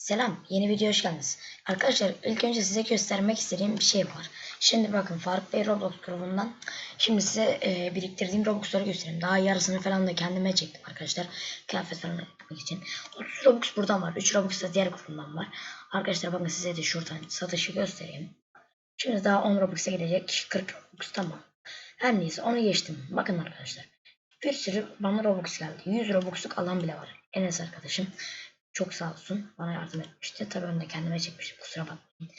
Selam, yeni video hoş geldiniz. Arkadaşlar ilk önce size göstermek istediğim bir şey var. Şimdi bakın Faruk Bey Roblox grubundan şimdi size e, biriktirdiğim Robux'ları göstereyim. Daha yarısını falan da kendime çektim arkadaşlar. Kıyafet falan yapmak için. 30 Robux buradan var. 3 Robux da diğer grubumdan var. Arkadaşlar bakın size de şuradan satışı göstereyim. Şimdi daha 10 Robux'a gelecek. 40 Robux tamam. Her neyse onu geçtim. Bakın arkadaşlar. Bir sürü bana Robux geldi. 100 Robux'luk alan bile var. Enes arkadaşım. Çok sağ olsun. Bana yardım etmişti. Tabii onu da kendime çekmiştim. Kusura bakmayın.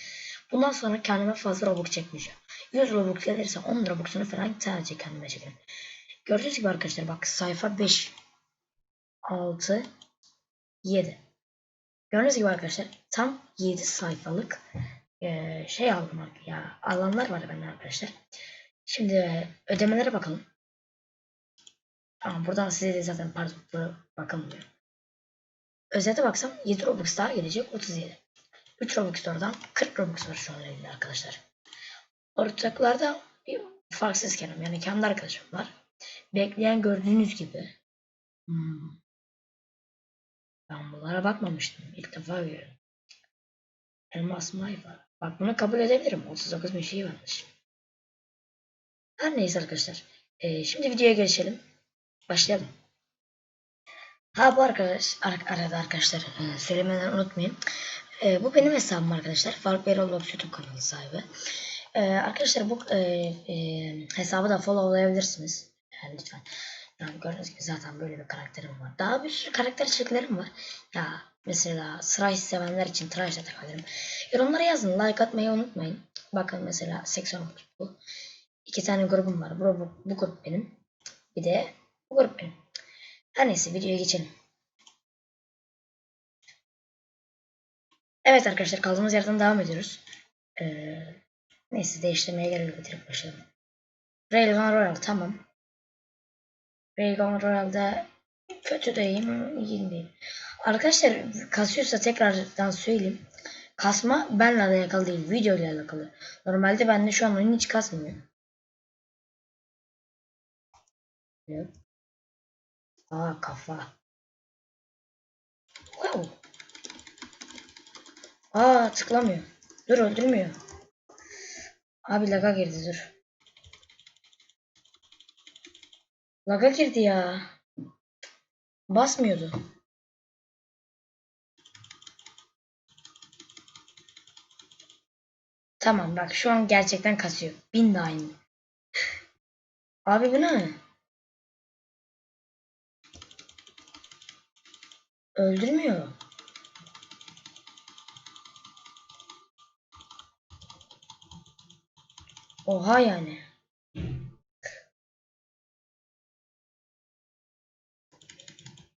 Bundan sonra kendime fazla Robux çekmeyeceğim. 100 Robux gelirse 10 Robux'unu falan sadece kendime çekerim. Gördüğünüz gibi arkadaşlar bak sayfa 5 6 7 Gördüğünüz gibi arkadaşlar tam 7 sayfalık eee, şey aldım ya. Alanlar var bende arkadaşlar. Şimdi ödemelere bakalım. Tamam buradan size de zaten pardon bakılmıyor. Özete baksam 7 Robux daha gelecek 37. 3 Robux da oradan 40 Robux var şu an elimde arkadaşlar. Ortaklarda bir farksız kelam yani kendi arkadaşım var. Bekleyen gördüğünüz gibi. Hmm. Ben bunlara bakmamıştım. İlk defa görüyorum. Elmas Mayfa. Bak bunu kabul edebilirim. 39 bir şey varmış. Her neyse arkadaşlar. Ee, şimdi videoya geçelim. Başlayalım. Ha bu arkadaş ar- arada arkadaşlar e, söylemeden unutmayın. E, bu benim hesabım arkadaşlar. Faruk Bey Roblox YouTube kanalı sahibi. E, arkadaşlar bu e, e, hesabı da followlayabilirsiniz. Yani lütfen. Yani gördüğünüz gibi zaten böyle bir karakterim var. Daha bir sürü karakter çekilerim var. Ya mesela Thrice sevenler için Thrice'da takabilirim. Yorumlara yazın. Like atmayı unutmayın. Bakın mesela 80 bu. İki tane grubum var. Bu, bu, bu grup benim. Bir de bu grup benim. Her neyse videoya geçelim. Evet arkadaşlar kaldığımız yerden devam ediyoruz. Ee, neyse değiştirmeye gerek yok. Direkt başlayalım. Railgun Royal tamam. Railgun Royal'da kötü deyim, iyi değil. Arkadaşlar kasıyorsa tekrardan söyleyeyim. Kasma benle alakalı değil, video ile alakalı. Normalde bende şu an oyun hiç kasmıyor. Yok. Aa kafa. Wow. Aa tıklamıyor. Dur öldürmüyor. Abi laga girdi dur. Laga girdi ya. Basmıyordu. Tamam bak şu an gerçekten kasıyor. Bin de aynı. Abi bu ne? Öldürmüyor. Oha yani.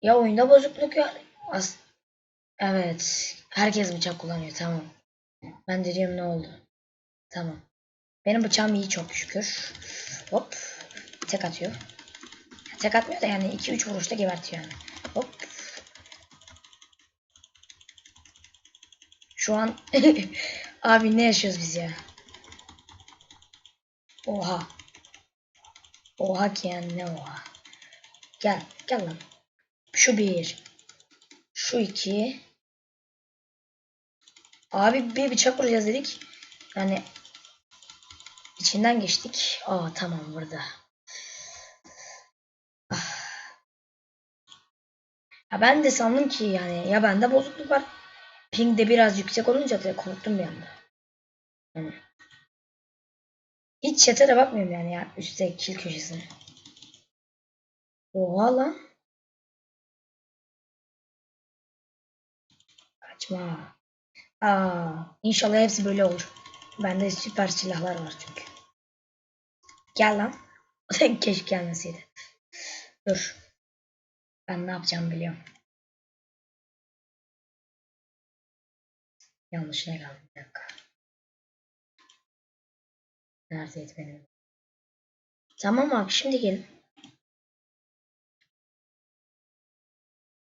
Ya oyunda bozukluk ya. As evet. Herkes bıçak kullanıyor. Tamam. Ben de diyorum ne oldu? Tamam. Benim bıçağım iyi çok şükür. Hop. Tek atıyor. Tek atmıyor da yani 2-3 vuruşta gebertiyor yani. Hop. Şu an abi ne yaşıyoruz biz ya? Oha. Oha ki yani ne oha. Gel gel lan. Şu bir. Şu iki. Abi bir bıçak vuracağız dedik. Yani içinden geçtik. Aa tamam burada. Ah. Ya ben de sandım ki yani ya bende bozukluk var. Ping de biraz yüksek olunca da korktum bir anda. Yani. Hiç chat'e de bakmıyorum yani ya üstte kill köşesine. Oha lan. Kaçma. Aa, inşallah hepsi böyle olur. Bende süper silahlar var çünkü. Gel lan. Keşke gelmeseydi. Dur. Ben ne yapacağımı biliyorum. Yanlışına geldim bir dakika. Neredeydi benim? Tamam abi şimdi gelin.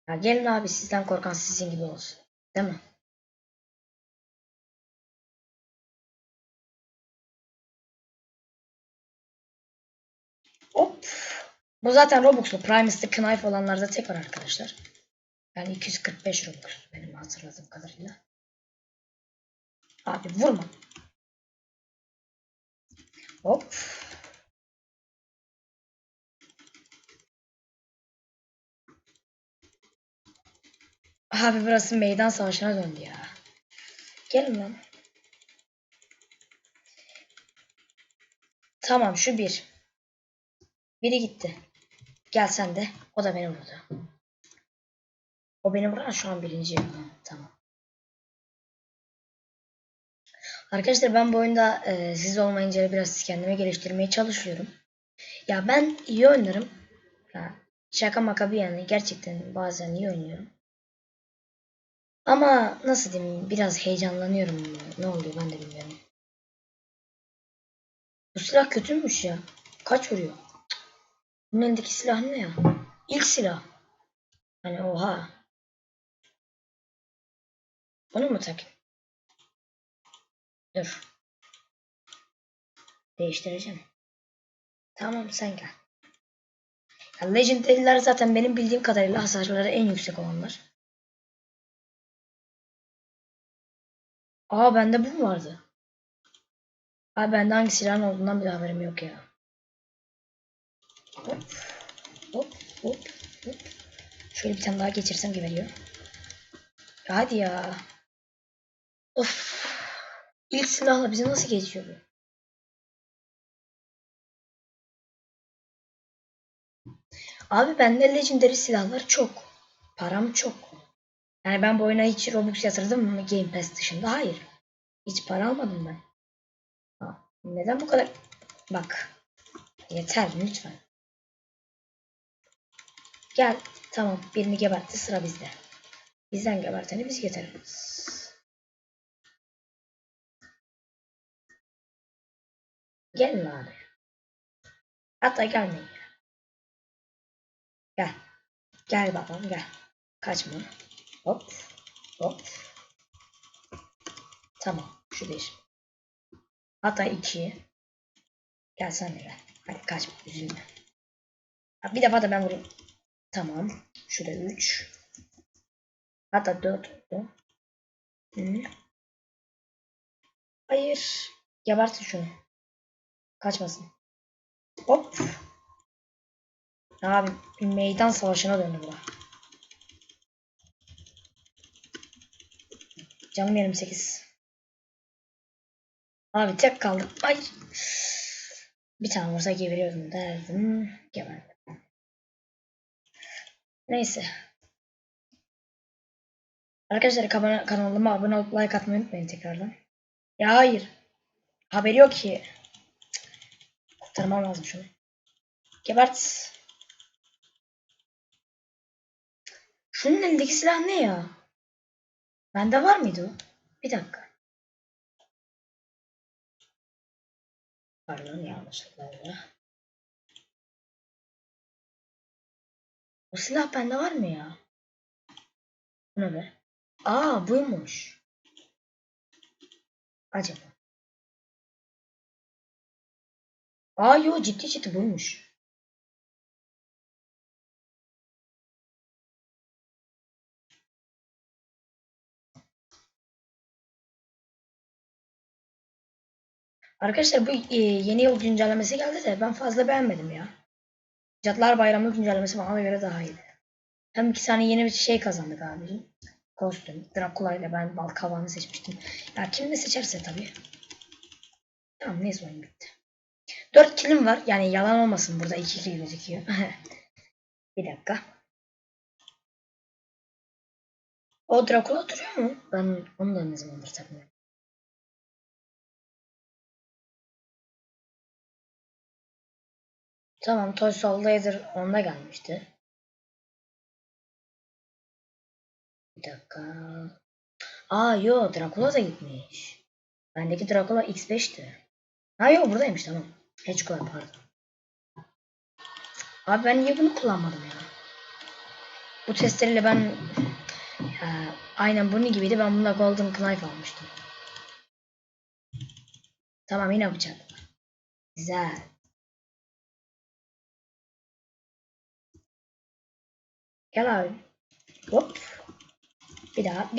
Ya gelin abi sizden korkan sizin gibi olsun. Değil mi? Hop. Bu zaten Robux'lu. Primus'ta Knife olanlarda tek var arkadaşlar. Yani 245 Robux benim hatırladığım kadarıyla. Abi vurma. Hop. Abi burası meydan savaşına döndü ya. Gelin lan. Tamam şu bir. Biri gitti. Gel sen de. O da beni vurdu. O beni vuran şu an birinci. Tamam. Arkadaşlar ben bu oyunda e, siz olmayınca biraz kendime geliştirmeye çalışıyorum. Ya ben iyi oynarım. Ya, şaka maka bir yani gerçekten bazen iyi oynuyorum. Ama nasıl diyeyim biraz heyecanlanıyorum. Ne oluyor ben de bilmiyorum. Bu silah kötüymüş ya. Kaç vuruyor? Bunun elindeki silah ne ya? İlk silah. Hani oha. Onu mu takayım? Dur. Değiştireceğim. Tamam sen gel. Ya Legendary'ler zaten benim bildiğim kadarıyla hasarları en yüksek olanlar. Aa bende bu mu vardı? Abi bende hangi silahın olduğundan bile haberim yok ya. Hop. Hop. Hop. Hop. Şöyle bir tane daha geçirsem geberiyor. Hadi ya. Of. İlk silahla bize nasıl geçiyor bu? Abi bende legendary silahlar çok. Param çok. Yani ben bu oyuna hiç Robux yatırdım mı Game Pass dışında? Hayır. Hiç para almadım ben. Ha, neden bu kadar? Bak. Yeter lütfen. Gel. Tamam. Birini gebertti. Sıra bizde. Bizden geberteni biz getiririz. Gelin abi. Hatta gelmeyin. Gel. Gel babam gel. Kaçma. Hop. Hop. Tamam. Şu bir. Hatta iki. Gel sen de. Hadi kaçma. Üzülme. Ha, bir defa da ben vurayım. Tamam. Şurada üç. Hatta dört. oldu. Hı. Hayır. Gebertin şunu. Kaçmasın. Hop. Abi meydan savaşına döndü bura. Canım 28. Abi tek kaldım. Ay. Bir tane vursa geberiyordum derdim. Geberdim. Neyse. Arkadaşlar kana- kanalıma abone olup like atmayı unutmayın tekrardan. Ya hayır. Haberi yok ki. Kurtarmam lazım şunu. Gebert. Şunun elindeki silah ne ya? Bende var mıydı o? Bir dakika. Pardon yanlışlıkla oldu. O silah bende var mı ya? Bu ne be? Aa buymuş. Acaba. Aa yo ciddi ciddi buymuş. Arkadaşlar bu e, yeni yıl güncellemesi geldi de ben fazla beğenmedim ya. Cadılar Bayramı güncellemesi bana göre daha iyiydi. Hem iki tane yeni bir şey kazandık abi. Kostüm. Dracula ile ben bal kavağını seçmiştim. Ya kim ne seçerse tabii. Tamam neyse oyun bitti. 4 kilim var. Yani yalan olmasın burada 2 kill gözüküyor. bir dakika. O Dracula duruyor mu? Ben onu da ne zamandır. Tamam Toy Soul Laser onda gelmişti. Bir dakika. Aa yo Dracula da gitmiş. Bendeki Dracula X5'ti. Ha yo buradaymış tamam. Hedgehog pardon. Abi ben niye bunu kullanmadım ya? Bu testereyle ben e, aynen bunun gibiydi. Ben bunda Golden Knife almıştım. Tamam yine bıçak. Güzel. Gel abi. Hop. Bir daha bir